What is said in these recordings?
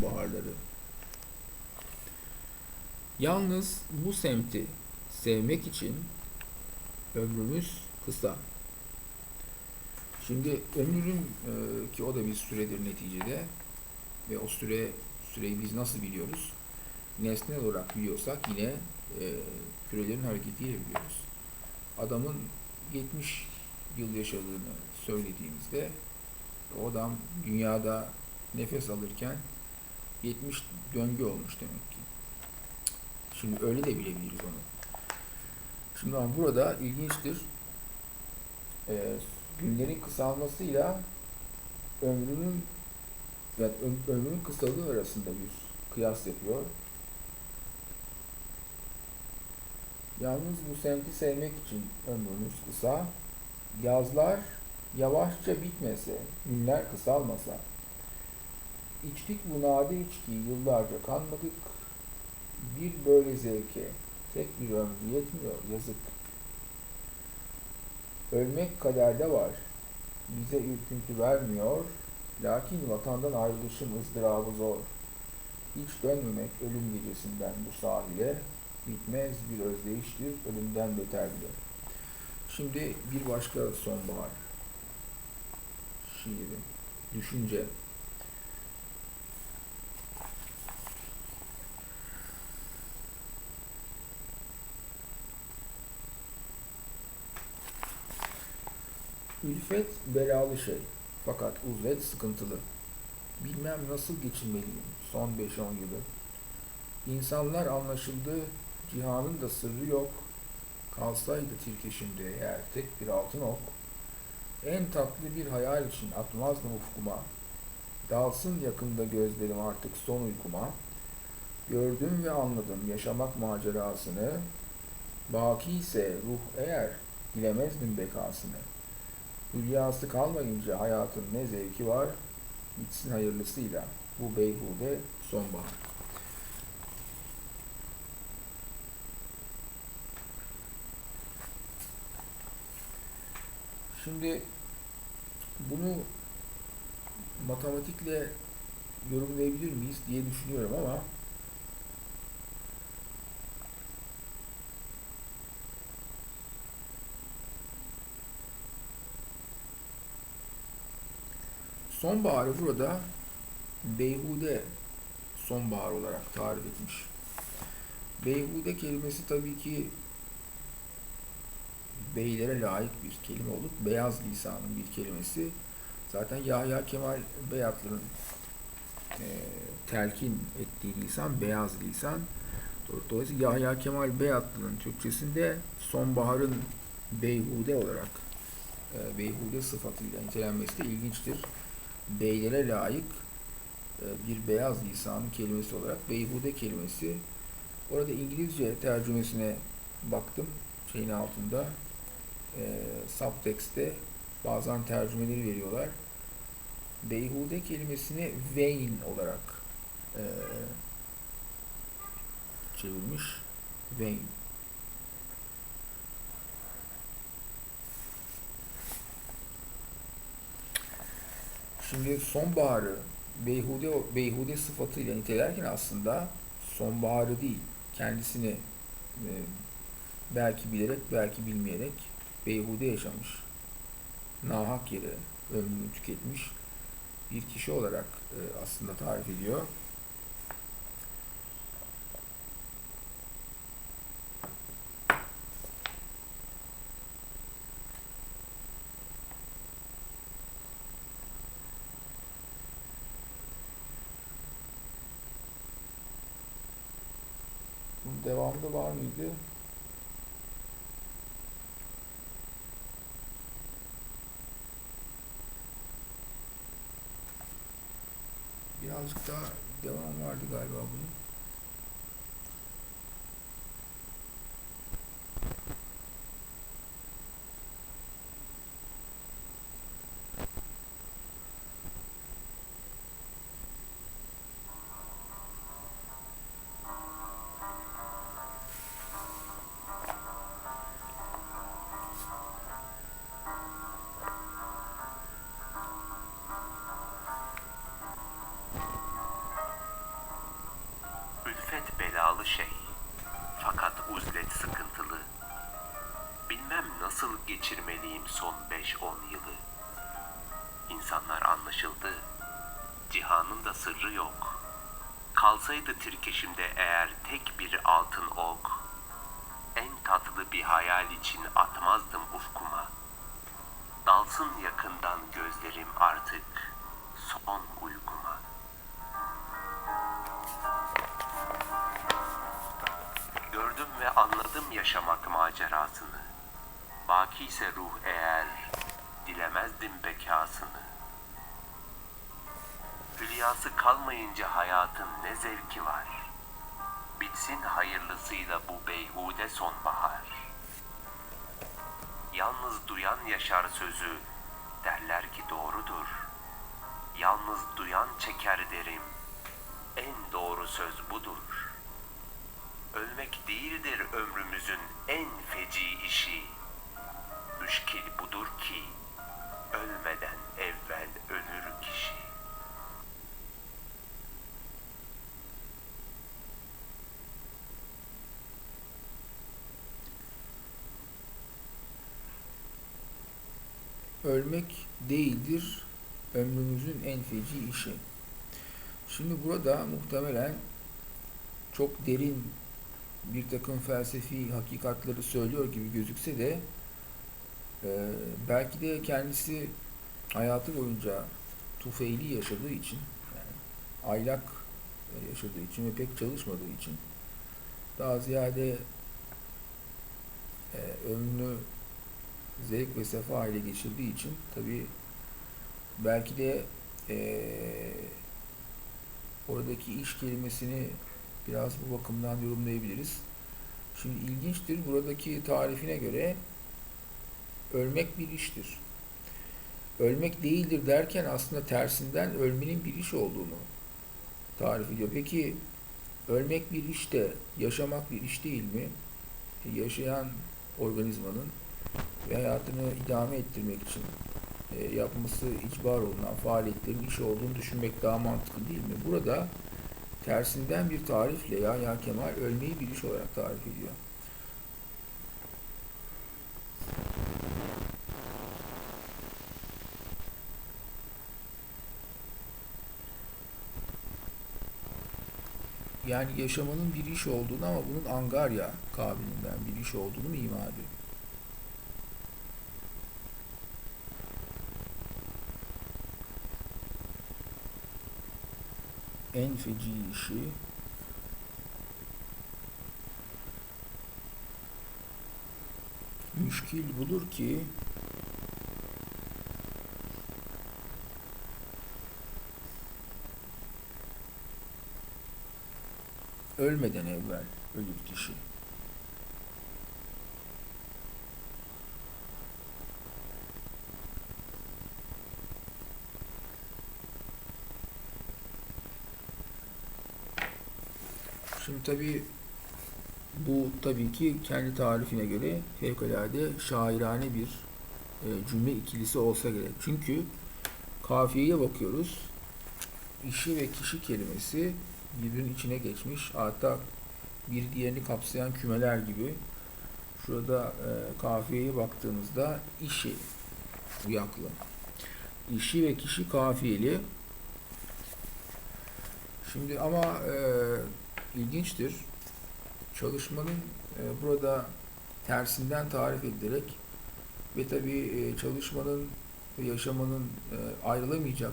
sonbaharları. Yalnız bu semti sevmek için ömrümüz kısa. Şimdi ömrün e, ki o da bir süredir neticede ve o süre süreyi biz nasıl biliyoruz? Nesnel olarak biliyorsak yine e, kürelerin hareketiyle biliyoruz. Adamın 70 yıl yaşadığını söylediğimizde o adam dünyada nefes alırken 70 döngü olmuş demek ki. Şimdi öyle de bilebiliriz onu. Şimdi burada ilginçtir. Ee, günlerin kısalmasıyla ömrünün yani öm- ömrünün kısalığı arasında bir kıyas yapıyor. Yalnız bu semti sevmek için ömrümüz kısa. Yazlar yavaşça bitmese, günler kısalmasa. İçtik bu nadir içkiyi yıllarca kanmadık. Bir böyle zevke tek bir ömrü yetmiyor yazık. Ölmek kaderde var. Bize ürküntü vermiyor. Lakin vatandan ayrılışın ızdırabı zor. Hiç dönmemek ölüm gecesinden bu sahile bitmez bir özdeyiştir ölümden beter bile. Şimdi bir başka sonbahar şiiri, düşünce. Ülfet belalı şey fakat uzvet sıkıntılı. Bilmem nasıl geçinmeliyim son 5-10 yılı. İnsanlar anlaşıldı, cihanın da sırrı yok. Kalsaydı tirkeşimde eğer tek bir altın ok, en tatlı bir hayal için atmazdım ufkuma. Dalsın yakında gözlerim artık son uykuma. Gördüm ve anladım yaşamak macerasını. Baki ise ruh eğer bilemezdim bekasını. Hülyası kalmayınca hayatın ne zevki var, bitsin hayırlısıyla. Bu beyhude sonbahar. Şimdi bunu matematikle yorumlayabilir miyiz diye düşünüyorum ama sonbaharı burada beyhude sonbahar olarak tarif etmiş. Beyhude kelimesi tabii ki beylere layık bir kelime olup beyaz lisanın bir kelimesi. Zaten Yahya Kemal Beyatlı'nın e, telkin ettiği lisan beyaz lisan. Dolayısıyla Yahya Kemal Beyatlı'nın Türkçesinde sonbaharın beyhude olarak e, beyhude sıfatıyla nitelenmesi de ilginçtir. Beylere layık e, bir beyaz lisanın kelimesi olarak beyhude kelimesi. Orada İngilizce tercümesine baktım şeyin altında e, subtext'te bazen tercümeleri veriyorlar. Beyhude kelimesini vain olarak e, çevirmiş. Vain. Şimdi sonbaharı beyhude beyhude sıfatıyla nitelerken aslında sonbaharı değil, kendisini e, belki bilerek belki bilmeyerek beyhude yaşamış, nahak yere ömrünü tüketmiş bir kişi olarak e, aslında tarif ediyor. Devamı var mıydı? Birazcık daha devam vardı galiba bunun. şey. Fakat uzlet sıkıntılı. Bilmem nasıl geçirmeliyim son 5-10 yılı. İnsanlar anlaşıldı. Cihanın da sırrı yok. Kalsaydı tirkeşimde eğer tek bir altın ok, en tatlı bir hayal için atmazdım ufkuma. Dalsın yakından gözlerim artık son uykuma. Anladım yaşamak macerasını. Baki ise ruh eğer dilemezdim bekasını. Hülyası kalmayınca hayatın ne zevki var. Bitsin hayırlısıyla bu beyhude sonbahar. Yalnız duyan yaşar sözü derler ki doğrudur. Yalnız duyan çeker derim. En doğru söz budur. Ölmek değildir ömrümüzün en feci işi. Müşkil budur ki ölmeden evvel ölür kişi. ölmek değildir ömrümüzün en feci işi. Şimdi burada muhtemelen çok derin bir takım felsefi hakikatleri söylüyor gibi gözükse de e, belki de kendisi hayatı boyunca tufeyli yaşadığı için yani aylak yaşadığı için ve pek çalışmadığı için daha ziyade e, ömrünü zevk ve sefa ile geçirdiği için tabi belki de e, oradaki iş kelimesini biraz bu bakımdan yorumlayabiliriz. Şimdi ilginçtir. Buradaki tarifine göre ölmek bir iştir. Ölmek değildir derken aslında tersinden ölmenin bir iş olduğunu tarif ediyor. Peki ölmek bir iş de yaşamak bir iş değil mi? E, yaşayan organizmanın ve hayatını idame ettirmek için e, yapması icbar olunan faaliyetlerin iş olduğunu düşünmek daha mantıklı değil mi? Burada tersinden bir tarifle Yahya Kemal ölmeyi bir iş olarak tarif ediyor. Yani yaşamanın bir iş olduğunu ama bunun angarya kabiliğinden bir iş olduğunu mu ima ediyor? En feci işi müşkil budur ki ölmeden evvel ölür kişi. Şimdi tabii bu tabii ki kendi tarifine göre fevkalade şairane bir e, cümle ikilisi olsa gerek. Çünkü kafiyeye bakıyoruz. İşi ve kişi kelimesi birbirinin içine geçmiş. Hatta bir diğerini kapsayan kümeler gibi. Şurada e, kafiyeye baktığımızda işi uyaklı. İşi ve kişi kafiyeli. Şimdi ama e, ilginçtir. Çalışmanın e, burada tersinden tarif edilerek ve tabii e, çalışmanın ve yaşamanın e, ayrılamayacak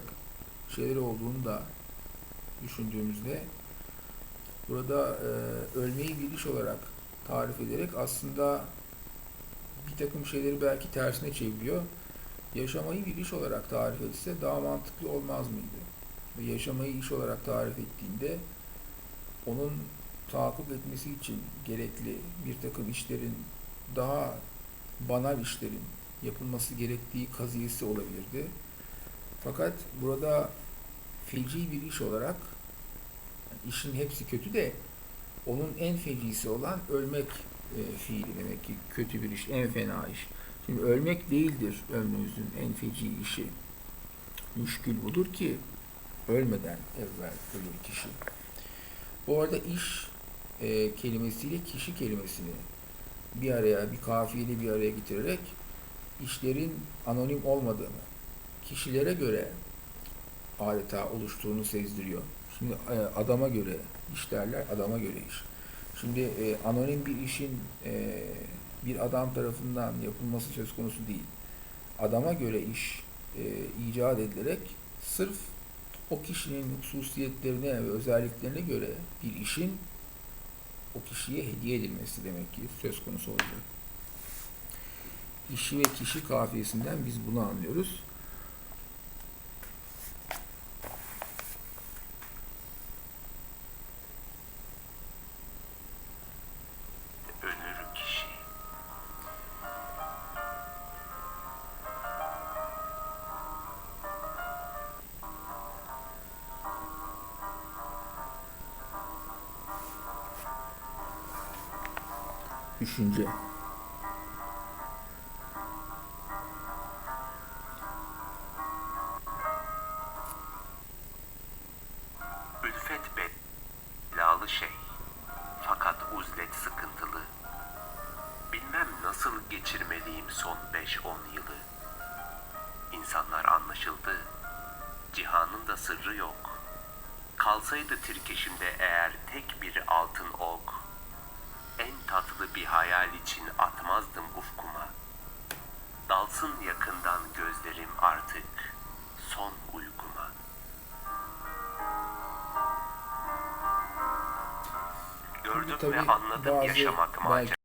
şeyleri olduğunu da düşündüğümüzde burada ölmeyi bir iş olarak tarif ederek aslında bir takım şeyleri belki tersine çeviriyor. Yaşamayı bir iş olarak tarif etse daha mantıklı olmaz mıydı? Ve yaşamayı iş olarak tarif ettiğinde onun tahakkuk etmesi için gerekli bir takım işlerin daha banal işlerin yapılması gerektiği kaziyesi olabilirdi. Fakat burada feci bir iş olarak işin hepsi kötü de onun en fecisi olan ölmek e, fiili demek ki kötü bir iş, en fena iş. Şimdi ölmek değildir ömrümüzün en feci işi. Müşkül budur ki ölmeden evvel ölür kişi. Bu arada iş e, kelimesiyle kişi kelimesini bir araya, bir kafiyeyi bir araya getirerek işlerin anonim olmadığını, kişilere göre adeta oluştuğunu sezdiriyor. Şimdi e, adama göre iş derler, adama göre iş. Şimdi e, anonim bir işin e, bir adam tarafından yapılması söz konusu değil. Adama göre iş e, icat edilerek sırf o kişinin hususiyetlerine ve özelliklerine göre bir işin o kişiye hediye edilmesi demek ki söz konusu olacak. İşi ve kişi kafiyesinden biz bunu anlıyoruz. Düşünce. Ülfet belalı şey. Fakat uzlet sıkıntılı. Bilmem nasıl geçirmeliyim son 5-10 yılı. İnsanlar anlaşıldı. Cihanın da sırrı yok. Kalsaydı tirkeşimde eğer tek bir altın ok, tatlı bir hayal için atmazdım ufkuma. Dalsın yakından gözlerim artık son uykuma. Gördüm Tabii ve anladım bazı yaşamak belki macera.